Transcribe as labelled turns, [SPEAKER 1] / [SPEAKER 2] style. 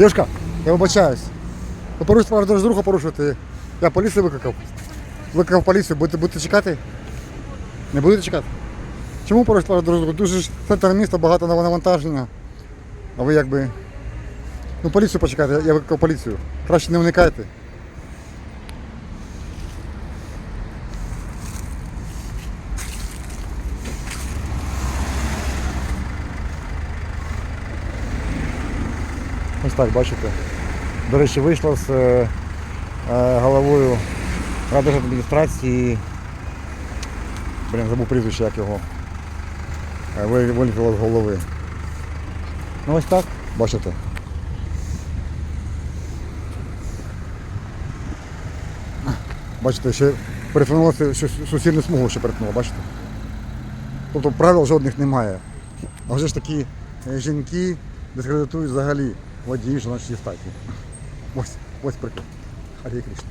[SPEAKER 1] Дівчинка, я вибачаюсь. Ну, порушити право дорожнього руху порушувати. Я поліцію викликав. Викликав поліцію, будете, будете чекати? Не будете чекати? Чому порушити право дорожнього? Дуже ж центр міста, багато навантаження. А ви якби. Ну поліцію почекайте, я викликав поліцію. Краще не уникайте. Ось так, бачите. До речі, вийшла з е, е, головою адміністрації. Блін, забув прізвище, як його. Е, з голови. Ну ось так, бачите. Бачите, ще перетнулося, що суцільну смугу ще перетнуло, бачите? Тобто правил жодних немає. А вже ж такі е, жінки дискредитують взагалі водії жіночої статі. Ось, ось приклад. Харі Кришна.